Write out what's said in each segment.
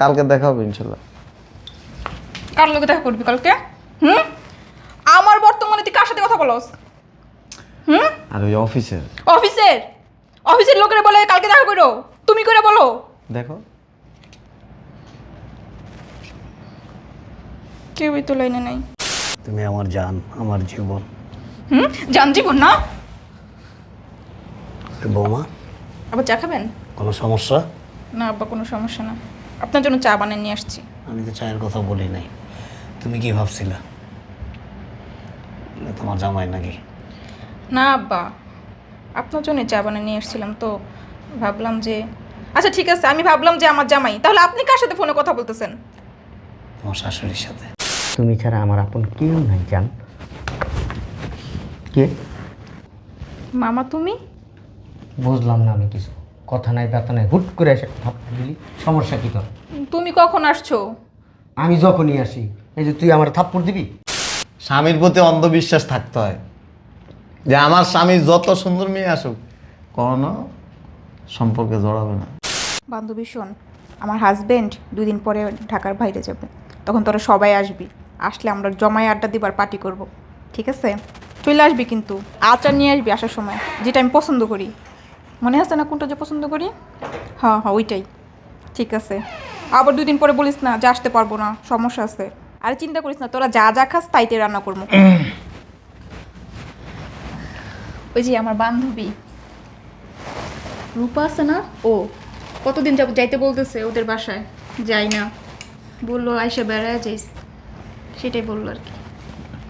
কালকে দেখা হবে ইনশাল্লাহ। কার লোকে দেখা করবি কালকে? হুম? আমার বর্তমানে তুই কার সাথে কথা বলস? হুম? আর ওই অফিসের। অফিসের? অফিসের লোকেরা বলে কালকে দেখা করো। তুমি করে বলো। দেখো। কেউই তো লাইনে নাই। তুমি আমার জান আমার জীবন। হুম? জান জীবন না? বৌমা আবার চা খাবেন? কোনো সমস্যা? না আব্বা কোনো সমস্যা না। আপনার জন্য চা বানিয়ে নিয়ে আসছি। আমি তো চায়ের কথা বলি নাই। তুমি কি ভাবছিলা? এ তোমার জামাই নাকি? না আব্বা। আপনার জন্য চা বানিয়ে নিয়ে এসেছিলাম তো। ভাবলাম যে আচ্ছা ঠিক আছে আমি ভাবলাম যে আমার জামাই। তাহলে আপনি কার সাথে ফোনে কথা বলতেছেন? তোমার শাশুড়ির সাথে। তুমি ছাড়া আমার আপন কেউ নাই জান। কে? মামা তুমি? বুঝলাম না আমি কিছু। কথা নাই ব্যথা নাই হুট করে এসে থাপ্পড় দিলি সমস্যা কি তোর? তুমি কখন আসছো? আমি যখনই আসি এই যে তুই আমার থাপ্পড় দিবি? স্বামীর প্রতি অন্ধবিশ্বাস থাকতে হয়। যে আমার স্বামী যত সুন্দর মেয়ে আসুক কখনো সম্পর্কে জড়াবে না। বান্ধবী শোন আমার হাজবেন্ড দুদিন পরে ঢাকার বাইরে যাবে। তখন তোরা সবাই আসবি। আসলে আমরা জমায় আড্ডা দিবার পার্টি করব। ঠিক আছে? চলে আসবি কিন্তু। আচার নিয়ে আসবি আসার সময় যেটা আমি পছন্দ করি। মনে আছে না কোনটা যে পছন্দ করি? হ্যাঁ হ্যাঁ ওইটাই। ঠিক আছে। আবার দুদিন পরে বলিস না যে আসতে পারব না সমস্যা আছে। আরে চিন্তা করিস না তোরা যা যা খাস তাইতে রান্না করব। ওই যে আমার বান্ধবী। রূপা আছে না? ও। কতদিন যাব যাইতে বলতেছে ওদের বাসায়? যাই না। বলল আইসা বেড়ায় যাইস। সেটাই বলল আর কি।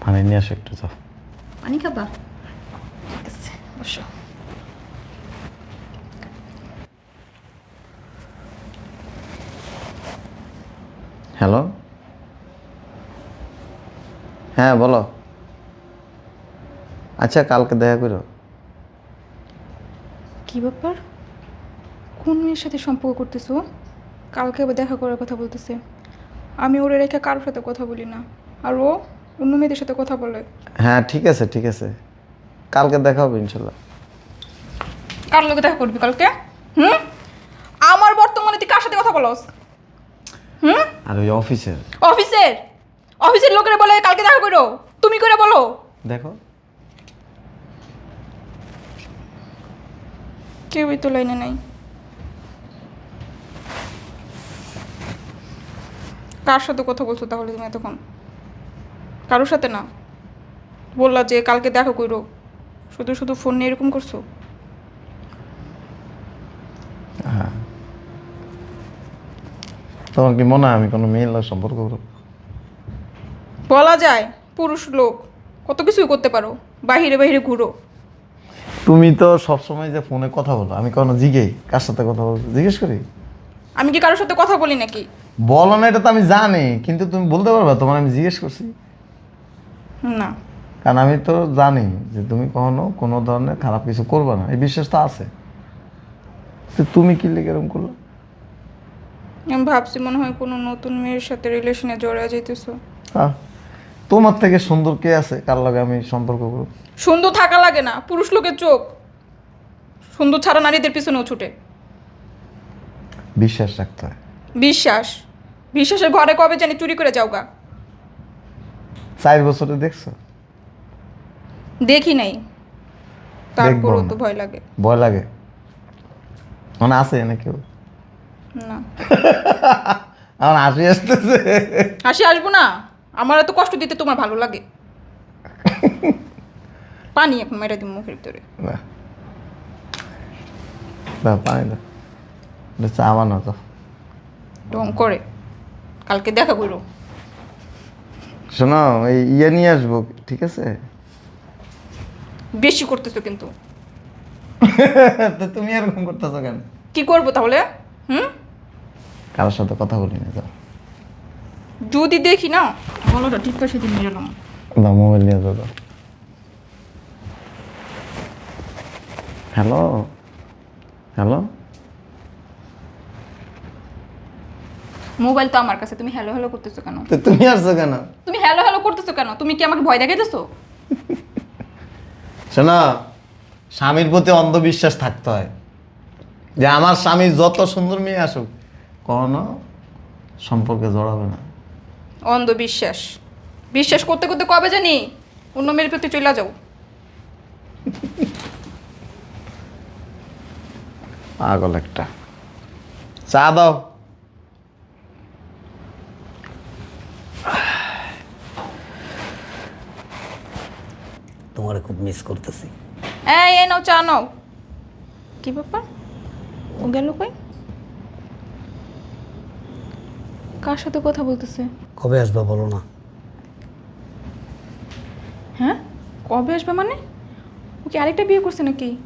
পানি নিয়ে আসো একটু তো পানি খাবা? ঠিক আছে বসো। হ্যালো? হ্যাঁ বলো। আচ্ছা কালকে দেখা করো। কি ব্যাপার? কোন মেয়ের সাথে সম্পর্ক করতেছো? কালকে আবার দেখা করার কথা বলতেছে। আমি ওরে রেখে কারোর সাথে কথা বলি না। আর ও অন্য মেয়েদের সাথে কথা বলে। হ্যাঁ ঠিক আছে ঠিক আছে। কালকে দেখা হবে ইনশাল্লাহ। কার লোকে দেখা করবি কালকে? হুম? আমার বর্তমানে তুই কার সাথে কথা বলস? হুম? আর ওই অফিসের। অফিসের? অফিসের লোকেরা বলে কালকে দেখা করো। তুমি করে বলো। দেখো। কেউই তো লাইনে নাই। কার সাথে কথা বলছো তাহলে তুমি এতক্ষণ? কারোর সাথে না। বললা যে কালকে দেখা করো। শুধু শুধু ফোন নিয়ে এরকম করছ? তোমার কি মনে হয় আমি কোনো মেয়ের লোক সম্পর্ক করব? বলা যায় পুরুষ লোক কত কিছুই করতে পারো বাহিরে বাহিরে ঘুরো। তুমি তো সবসময় যে ফোনে কথা বলো আমি কখনো জিগেই কার সাথে কথা বলছো? জিজ্ঞেস করি? আমি কি কারোর সাথে কথা বলি নাকি? বলো না এটা তো আমি জানি কিন্তু তুমি বলতে পারবে তোমার আমি জিজ্ঞেস করছি। না। কারণ আমি তো জানি যে তুমি কখনো কোনো ধরনের খারাপ কিছু করবে না এই বিশ্বাস তো আছে। তুমি কি লেগে এরকম করল? আমি ভাবছি মনে হয় কোনো নতুন মেয়ের সাথে রিলেশনে জড়া যাইতেছো। তোমার থেকে সুন্দর কে আছে? কার লগে আমি সম্পর্ক করব? সুন্দর থাকা লাগে না পুরুষ লোকের চোখ। সুন্দর ছাড়া নারীদের পিছনেও ছুটে। বিশ্বাস রাখতে হয়। বিশ্বাস। বিশ্বাসের ঘরে কবে জানি চুরি করে যাও গা চার বছরে দেখছ? দেখি নাই। তারপরও তো ভয় লাগে। ভয় লাগে। মানে আছে না কেউ না। আমার হাসি আসতেছে। হাসি আসব না। আমার এত কষ্ট দিতে তোমার ভালো লাগে। পানি এখন মেরে দিন মুখের ভিতরে। না। না পানি এটা চা বানাও তো। ঢং করে। কালকে দেখা করো। শোনো এই ইয়ে নিয়ে আসব ঠিক আছে? বেশি করতেছো কিন্তু। তো তুমি এরকম করতেছো কেন? কি করব তাহলে? হুম? কারোর সাথে কথা বলি না যাও যদি দেখি না গলাটা ঠিক করে সেদিন নিয়ে এলাম দাও মোবাইল নিয়ে যাও হ্যালো? হ্যালো? মোবাইল তো আমার কাছে তুমি হ্যালো হ্যালো করতেছো কেন? তো তুমি আসছো কেন? তুমি হ্যালো হ্যালো করতেছো কেন? তুমি কি আমাকে ভয় দেখাইতেছো? শোনো স্বামীর প্রতি অন্ধবিশ্বাস থাকতে হয়। যে আমার স্বামী যত সুন্দর মেয়ে আসুক কখনো সম্পর্কে জড়াবে না। অন্ধবিশ্বাস। বিশ্বাস করতে করতে কবে জানি অন্য মেয়ের প্রতি চলে যাও। পাগল একটা। চা দাও। তোমারে খুব মিস করতেছি। এই এ নাও চা নাও। কি ব্যাপার? ও গেল কই? কার সাথে কথা বলতেছে? কবে আসবা বলো না। হ্যাঁ? কবে আসবে মানে? ও কি আরেকটা বিয়ে করছে নাকি?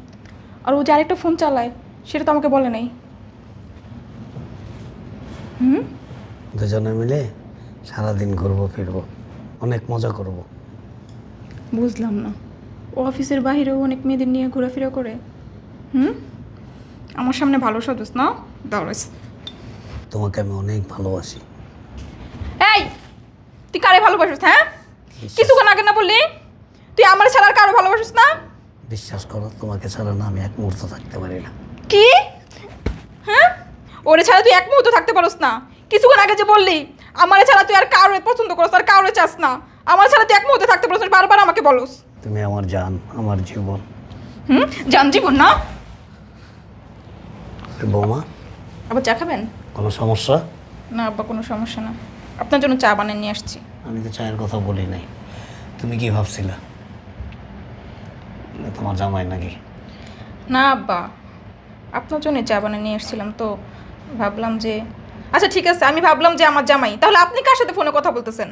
আর ও যে আরেকটা ফোন চালায় সেটা তো আমাকে বলে নাই। হুম? দুজনে মিলে সারাদিন ঘুরবো ফিরবো অনেক মজা করব। বুঝলাম না। ও অফিসের বাইরেও অনেক মেয়েদের নিয়ে ঘোরাফেরা করে। হুম? আমার সামনে ভালো সাজুস না? দাঁড়াস তোমাকে আমি অনেক ভালোবাসি। এই তুই কারে ভালোবাসিস হ্যাঁ? কিছুক্ষণ আগে না বললি? তুই আমার ছাড়া আর কারও ভালোবাসিস না? বিশ্বাস করো তোমাকে ছাড়া না আমি এক মুহূর্ত থাকতে পারি না। কি? হ্যাঁ? ওরে ছাড়া তুই এক মুহূর্ত থাকতে পারোস না। কিছুক্ষণ আগে যে বললি আমার ছাড়া তুই আর কারোর পছন্দ করস আর কারোর চাস না। আমার ছাড়া তুই এক মুহূর্তে থাকতে পারস না, বারবার আমাকে বলস। তুমি আমার জান আমার জীবন। হুম? জান জীবন না? বৌমা? আবার চা খাবেন? কোনো সমস্যা? না আব্বা কোনো সমস্যা না। আপনার জন্য চা বানিয়ে নিয়ে আসছি। আমি তো চায়ের কথা বলি নাই। তুমি কি ভাবছিলা? না তোমার জামাই নাকি? না আব্বা আপনার জন্য চা বানিয়ে নিয়ে এসেছিলাম তো। ভাবলাম যে আচ্ছা ঠিক আছে আমি ভাবলাম যে আমার জামাই। তাহলে আপনি কার সাথে ফোনে কথা বলতেছেন?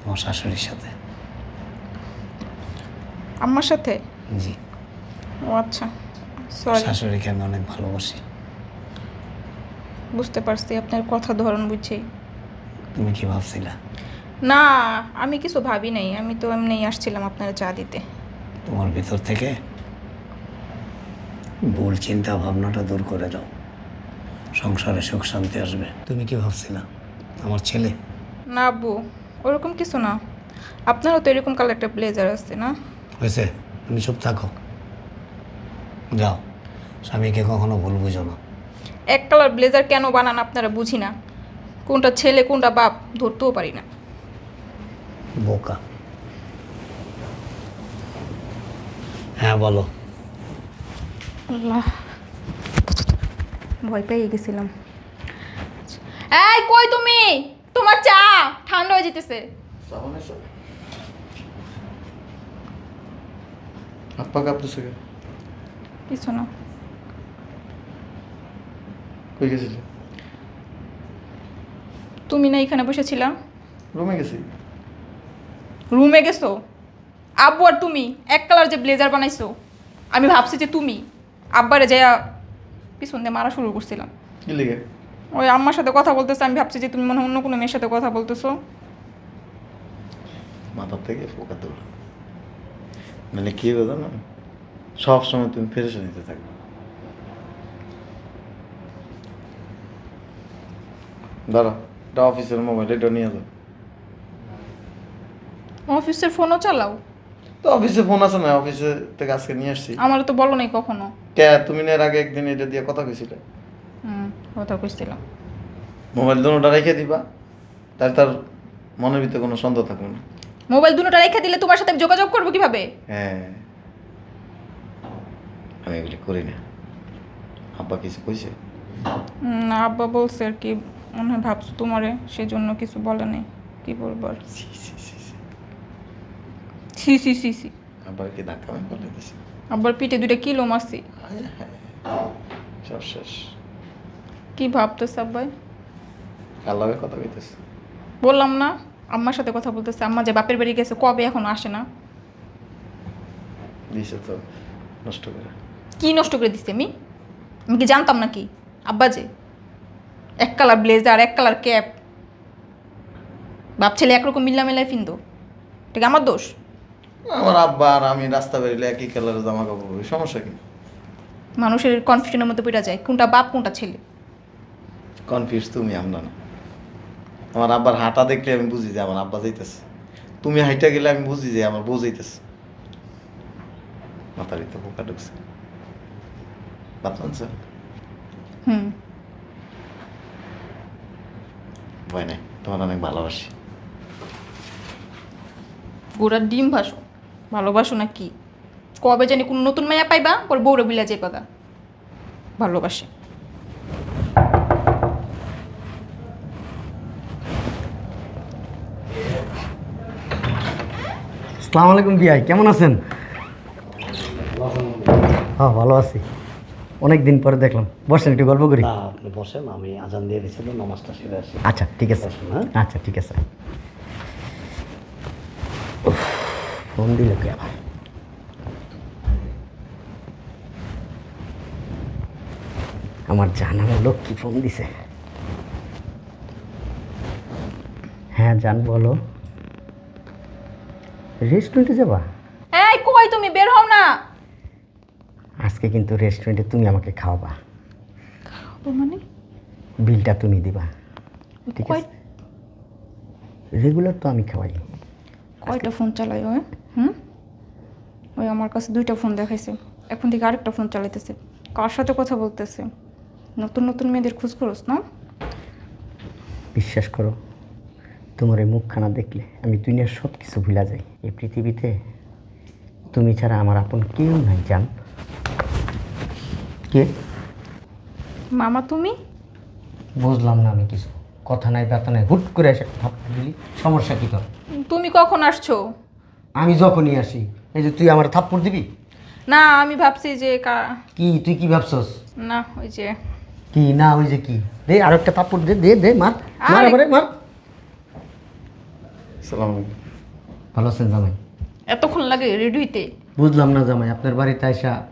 তোমার শাশুড়ির সাথে। আমার সাথে? জি। ও আচ্ছা সরি শাশুড়িকে আমি অনেক ভালোবাসি। বুঝতে পারছি আপনার কথা ধরন বুঝছি। তুমি কি ভাবছিলা? না আমি কিছু ভাবি নাই আমি তো এমনি আসছিলাম আপনারা চা দিতে। তোমার ভিতর থেকে ভুল চিন্তা ভাবনাটা দূর করে দাও। সংসারে সুখ শান্তি আসবে। তুমি কি ভাবছিলা? আমার ছেলে? না আব্বু ওরকম কিছু না। আপনারও তো এরকম কালার একটা ব্লেজার আছে না? হয়েছে তুমি চুপ থাকো। যাও স্বামীকে কখনো ভুল বুঝো না। এক কালার ব্লেজার কেন বানান আপনারা বুঝি না। কোনটা ছেলে কোনটা বাপ ধরতেও পারি না। বোকা। হ্যাঁ বলো। আল্লাহ। ভয় পেয়ে গেছিলাম। এই কই তুমি? তোমার চা ঠান্ডা হয়ে যেতেছে। হাত পা কাঁপতেছে কে? কিছু না। কই গেছিলে তুমি না এখানে বসেছিলা? রুমে গেছি। রুমে গেছো? আব্বু আর তুমি এক কালার যে ব্লেজার বানাইছো আমি ভাবছি যে তুমি আব্বারে যাইয়া পিছন দিয়ে মারা শুরু করছিলাম। কি ওই আম্মার সাথে কথা বলতেছো আমি ভাবছি যে তুমি মনে হয় অন্য কোনো মেয়ের সাথে কথা বলতেছো। মাথার থেকে পোকা তোল মানে কি হবে জানো? সব সময় তুমি ফেরেছে নিতে থাকবে। দাঁড়া এটা অফিসের মোবাইল এটা নিয়ে যাও অফিসের ফোনও চালাও? তো অফিসে ফোন আছে না অফিসে থেকে আজকে নিয়ে আসছি। আমার তো বলো নাই কখনো। কে তুমি না এর আগে একদিন এটা দিয়ে কথা কইছিলে? হুম কথা কইছিলাম। মোবাইল দুটোটা রেখে দিবা তাহলে তার মনের ভিতরে কোনো সন্দেহ থাকবে না। মোবাইল দুটোটা রেখে দিলে তোমার সাথে আমি যোগাযোগ করব কীভাবে? হ্যাঁ। আমি এগুলি করি না। আব্বা কিছু কইছে? না আব্বা বলছে আর কি মনে হয় ভাবছ তোমারে সেই জন্য কিছু বলে নেই। কি বলব আর। সি সি সি সি। আব্বার কি ধাক্কা বলে দিছি? আব্বার পিঠে দুইটা কিলো মারছি। সব শেষ। কি ভাবতেছে আব্বাই? লগে কথা কইতেছে? বললাম না আম্মার সাথে কথা বলতেছে। আম্মা যে বাপের বাড়ি গেছে কবে এখন আসে না? দিছে তো নষ্ট করে। কি নষ্ট করে দিচ্ছে আমি আমি কি জানতাম নাকি? আব্বা যে। এক কালার ব্লেজার এক কালার ক্যাপ বাপ ছেলে একরকম মিল্লা মেলায় ফিনতো। এটা কি আমার দোষ? আমার আব্বা আর আমি রাস্তা বেরিয়ে একই কালারের জামা কাপড় পরি সমস্যা কি? মানুষের কনফিউশনের মধ্যে পড়া যায় কোনটা বাপ কোনটা ছেলে। কনফিউজ তুমি আমরা না। আমার আব্বার হাঁটা দেখলে আমি বুঝি যে আমার আব্বা যাইতেছে। তুমি হাইটা গেলে আমি বুঝি যে আমার বউ যাইতেছে। মাথার ভিতরে পোকা ঢুকছে। বাতলানছে হুম। ভয় নেই তোমার অনেক ভালোবাসি। গোড়ার ডিম ভাসো ভালোবাসো না কি? কবে জানি কোন নতুন মাইয়া পাইবা পর বউরে বিলা যাই পাগা ভালোবাসে। আসসালামু আলাইকুম বিয়াই কেমন আছেন? হ্যাঁ ভালো আছি। অনেক দিন পরে দেখলাম। বসেন একটু গল্প করি। আপনি বসেন আমি আজান দিয়ে দিয়েছিল নমাজটা সেরে আসি। আচ্ছা ঠিক আছে। হ্যাঁ? আচ্ছা ঠিক আছে। ফোন দিল কে আবার? আমার জানার লোক কি ফোন দিছে? হ্যাঁ জান বলো। রেস্টুরেন্টে যাবা এই কই তুমি বের হও না আজকে কিন্তু রেস্টুরেন্টে তুমি আমাকে খাওয়াবা। ও মানে? বিলটা তুমি দিবা। ঠিক আছে? রেগুলার তো আমি খাওয়াই। কয়টা ফোন চালাই ওই? হুম? ওই আমার কাছে দুইটা ফোন দেখাইছে। এখন থেকে আরেকটা ফোন চালাইতেছে। কার সাথে কথা বলতেছে? নতুন নতুন মেয়েদের খোঁজ করোস না? বিশ্বাস করো তোমার এই মুখখানা দেখলে আমি দুনিয়ার সব কিছু ভুলা যাই। এই পৃথিবীতে তুমি ছাড়া আমার আপন কেউ নাই জান। কে? মামা তুমি? বুঝলাম না আমি কিছু। কথা নাই ব্যথা নাই হুট করে এসে থাপ্পড় দিলি। সমস্যা কি তোর? তুমি কখন আসছো? আমি যখনই আসি এই যে তুই আমার থাপ্পড় দিবি? না আমি ভাবছি যে কা- কি তুই কি ভাবছস? না ওই যে কি না ওই যে কি? দে আর একটা থাপ্পড় দে দে দে মার। মার আরে- মার। সালাম আলাইকুম। ভালো আছেন জামাই? এতক্ষণ লাগে রেডি হইতে। বুঝলাম না জামাই আপনার বাড়িতে আইসা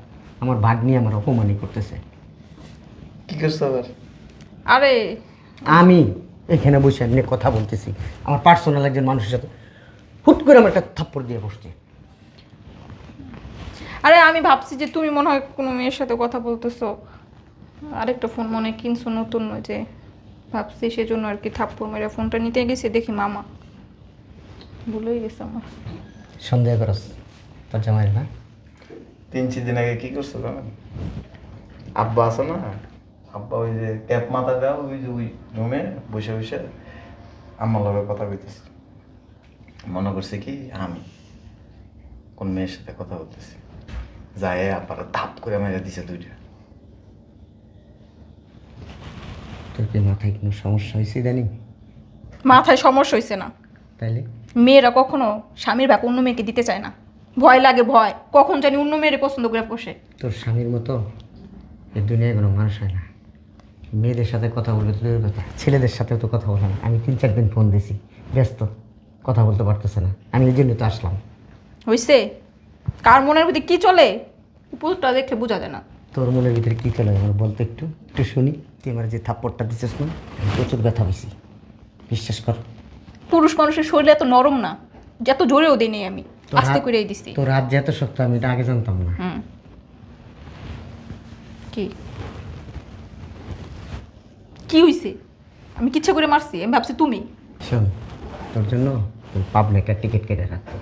আমার ভাগ নিয়ে আমার অপমানই করতেছে। কি করছ আবার? আরে আমি এখানে বসে নিয়ে কথা বলতেছি। আমার পার্সোনাল একজন মানুষের সাথে হুট করে আমার একটা থাপ্পড় দিয়ে বসছে। আরে আমি ভাবছি যে তুমি মনে হয় কোনো মেয়ের সাথে কথা বলতেছো। আরেকটা ফোন মনে হয় কিনছো নতুন নয় যে ভাবছি সেজন্য আর কি থাপ্পড় মেরে ফোনটা নিতে গেছি দেখি মামা। ভুলেই গেছে আমার। সন্দেহ করস তোর জামাই না? তিন চার দিন আগে কি করছ জানেন আব্বা আছে না? আব্বা ওই যে ক্যাপ মাথা দেওয়া ওই যে ওই রুমে বসে বসে আমার লগে কথা কইতেছে। মনে করছে কি আমি কোন মেয়ের সাথে কথা বলতেছি। যায় আব্বারা ধাপ করে মেরে দিছে দুইটা। তোর কি মাথায় কোনো সমস্যা হয়েছে ইদানিং? মাথায় সমস্যা হয়েছে না। তাইলে? মেয়েরা কখনো স্বামীর ভাগ অন্য মেয়েকে দিতে চায় না। ভয় লাগে ভয়। কখন জানি অন্য মেয়েরে পছন্দ করে বসে তোর স্বামীর মতো এই দুনিয়ায় কোনো মানুষ হয় না। মেয়েদের সাথে কথা বলবে তো দূরের কথা ছেলেদের সাথেও তো কথা বলে না। আমি তিন চার দিন ফোন দিছি ব্যস্ত কথা বলতে পারতেছে না। আমি এই জন্য তো আসলাম। হয়েছে কার মনের ভিতরে কি চলে? উপরটা দেখলে বোঝা যায় না। তোর মনের ভিতরে কী চলে আমার বলতে একটু? একটু শুনি। তুই আমার যে থাপ্পড়টা দিছিস না আমি প্রচুর ব্যথা হয়েছি বিশ্বাস কর। পুরুষ মানুষের শরীর এত নরম না যত জোরেও দিই নেই আমি। আস্তে করেই দিছি। তো রাত যে এত শক্ত আমি এটা আগে জানতাম না। কি? কি হইছে? আমি কিচ্ছা করে মারছি আমি ভাবছি তুমি। শোন তোর জন্য পাবলিকের টিকিট কেটে রাখতো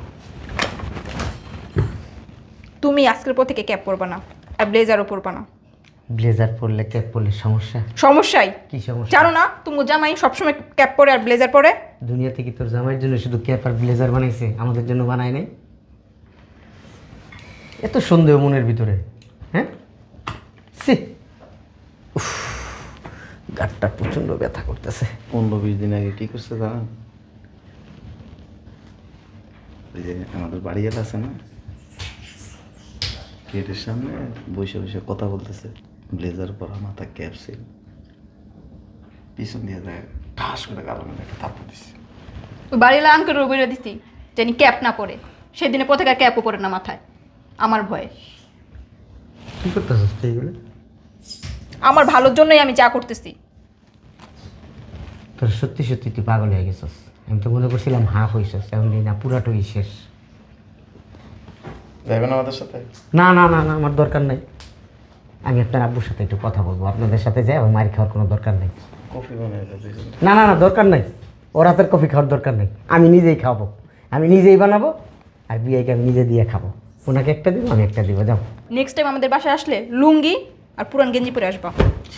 তুমি আজকের পর থেকে ক্যাব পরবা না আর ব্লেজারও পরবা না। ব্লেজার পরলে ক্যাপ পরলে সমস্যা? সমস্যাই। কি সমস্যা? জানো না তুমি জামাই সবসময় ক্যাপ পরে আর ব্লেজার পরে? দুনিয়া থেকে তোর জামাইয়ের জন্য শুধু ক্যাপ আর ব্লেজার বানাইছে আমাদের জন্য বানায় নাই? এত সন্দেহ মনের ভিতরে হ্যাঁ? সি উফ, গাঁটটা প্রচণ্ড ব্যথা করতেছে। পনেরো বিশ দিন আগে কি করছে জানেন? ওই যে আমাদের বাড়ি যেটা আছে না গেটের সামনে বসে বসে কথা বলতেছে। ব্লেজার পরা মাথা ক্যাপ ছিল। পিছন দিয়ে দেয় ঠাস করে গালার মধ্যে একটা থাপ্পড় দিচ্ছে ওই বাড়িলা আঙ্কেল বলে দিছি জানি ক্যাপ না পরে সেদিনে পর থেকে ক্যাপও পরে না মাথায়। আমার ভয়ে। কি করতেছিস তুই এগুলো? আমার ভালোর জন্যই আমি যা করতেছি। তোর সত্যি সত্যি তুই পাগল হয়ে গেছিস। আমি তো মনে করছিলাম হাফ হয়েছিস এখন না পুরাটাই শেষ। যাবেন আমাদের সাথে? না না না না আমার দরকার নাই। আমি আপনার আব্বুর সাথে একটু কথা বলব। আপনাদের সাথে যাই আমার মারি খাওয়ার কোনো দরকার নেই। কফি না না না দরকার নাই। ওর হাতের কফি খাওয়ার দরকার নেই। আমি নিজেই খাব আমি নিজেই বানাবো আর বিয়েকে আমি নিজে দিয়ে খাব। ওনাকে একটা দিব আমি একটা দিব যাও। নেক্সট টাইম আমাদের বাসায় আসলে লুঙ্গি আর পুরান গেঞ্জি পরে আসবা।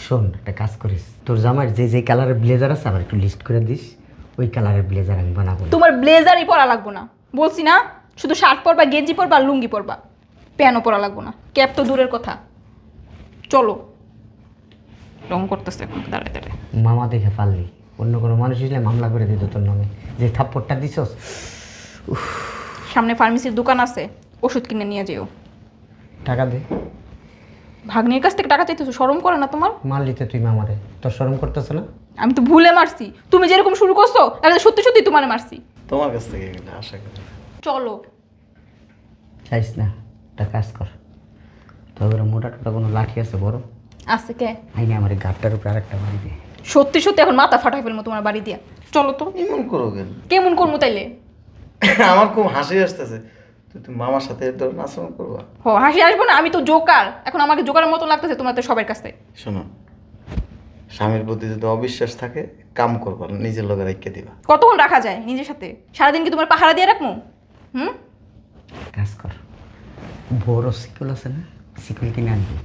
শোন একটা কাজ করিস। তোর জামার যে যে কালারের ব্লেজার আছে আমার একটু লিস্ট করে দিস। ওই কালারের ব্লেজার আমি বানাবো। তোমার ব্লেজারই পরা লাগবো না। বলছি না শুধু শার্ট পরবা গেঞ্জি পরবা আর লুঙ্গি পরবা। প্যানও পরা লাগবো না। ক্যাপ তো দূরের কথা। চলো। রং করতেছে এখন দাঁড়ায় দাঁড়ায়। মামা দেখে পারলি। অন্য কোনো মানুষ হলে মামলা করে দিত তোর নামে। যে থাপ্পড়টা দিছস? সামনে ফার্মেসির দোকান আছে ওষুধ কিনে নিয়ে যেও। টাকা দে। ভাগ্নির কাছ থেকে টাকা চাইতেছো? শরম করে না তোমার? মারলি তো তুই মামারে। তোর শরম করতেছে না? আমি তো ভুলে মারছি। তুমি যেরকম শুরু করছ তাহলে সত্যি সত্যি তোমার মারছি। তোমার কাছ থেকে আশা করি। চলো। চাইস না একটা কাজ কর। তোর মোটা টোটা কোনো লাঠি আছে বড়? আছে কে? আইনে আমার গাড়টার উপরে আরেকটা বাড়ি দে। সত্যি সত্যি এখন মাথা ফাটাই ফেলব তোমার বাড়ি দিয়া। চলো তো। এমন করো কেন? কেমন করব তাইলে? আমার খুব হাসি আসতেছে। তুই তুমি মামার সাথে এর ধরনের আচরণ করবা। হ হাসি আসব না আমি তো জোকার। এখন আমাকে জোকারের মতো লাগতেছে তোমার তো সবার কাছে। শোনো স্বামীর প্রতি যদি অবিশ্বাস থাকে কাম করবা না, নিজের লগে রেখে দিবা। কতক্ষণ রাখা যায় নিজের সাথে? সারাদিন কি তোমার পাহারা দিয়ে রাখব? হুম? কাজ কর বড় সিকুল আছে না? কিনে আনবি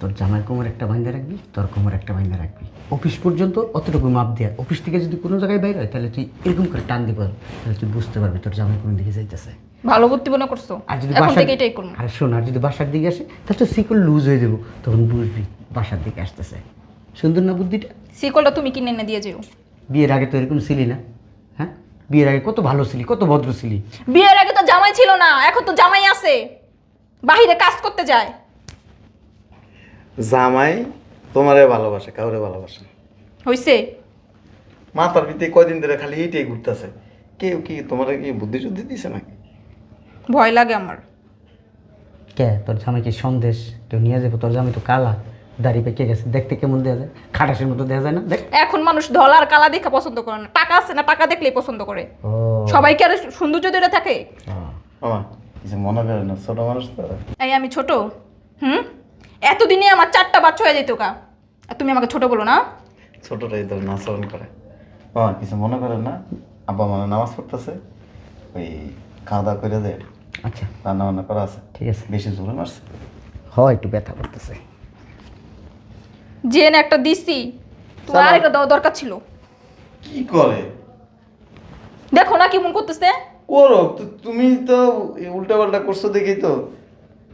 তোর জামাই কোমর একটা বাইন্দা রাখবি তোর কোমর একটা বাইন্দা রাখবি। অফিস পর্যন্ত অতটুকু মাপ দেয়া। অফিস থেকে যদি কোনো জায়গায় বাইরে হয় তাহলে তুই এরকম করে টান পারবি তাহলে তুই বুঝতে পারবি তোর জামাই কোন দিকে যাইতেছে। ভালো বুদ্ধি মনে করছ। আর যদি বাসার এটাই করব। আর শোন আর যদি বাসার দিকে আসে তাহলে তো সিকুল লুজ হয়ে যাব। তখন বুঝবি বাসার দিকে আসতেছে। সুন্দর না বুদ্ধিটা? সিকলটা তুমি কিনে এনে দিয়ে যেও। বিয়ের আগে তো এরকম ছিলি না হ্যাঁ? বিয়ের আগে কত ভালো ছিলি কত ভদ্র ছিলি বিয়ের আগে তো জামাই ছিল না এখন তো জামাই আছে। বাহিরে কাজ করতে যায়। জামাই তোমারে ভালোবাসে কাউরে ভালোবাসে না। হইছে? মাথার ভিতরে কয়দিন ধরে খালি এইটাই ঘুরতেছে। কেউ কি তোমার কি বুদ্ধি শুদ্ধি দিছে নাকি? ভয় লাগে আমার। কে? তোর জামাই কি সন্দেশ? কেউ নিয়ে যাব? তোর জামাই তো কালা। দাড়ি পেকে গেছে। দেখতে কেমন দেওয়া যায়? খাটাসের মতো দেওয়া যায় না? দেখ। এখন মানুষ ধলার কালা দেখা পছন্দ করে না। টাকা আছে না টাকা দেখলেই পছন্দ করে। ও। সবাইকে আর সৌন্দর্য ধরে থাকে। মামা কিছু মনে করে না ছোট মানুষ তো। এই আমি ছোট? হুম? এতদিনে আমার চারটা বাচ্চা হয়ে যেত কা? আর তুমি আমাকে ছোট বলো না। ছোটরা এই ধরনের আচরণ করে মামা কিছু মনে করেন না আব্বা মানে নামাজ পড়তেছে ওই খাওয়া দাওয়া করে দেয়। আচ্ছা। রান্না বান্না করা আছে। ঠিক আছে। বেশি জোরে মারছে হয় একটু ব্যথা করতেছে। জেন একটা দিছি তোমার। আরেকটা দেওয়া দরকার ছিল। কি করে? দেখো না কেমন করতেছে। করো? তো তুমি তো উল্টা পাল্টা করছ দেখেই তো।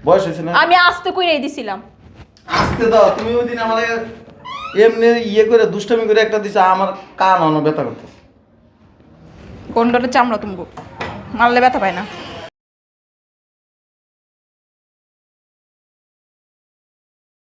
বয়স হয়েছে না? আমি আস্তে কইরাই দিছিলাম। আসতে দাও তুমি ওই দিন আমার এমনি ইয়ে করে দুষ্টামি করে একটা দিছে আমার কান অন ব্যথা করতেছে। গন্ডরের চামড়া তুমি মারলে ব্যথা পায় না।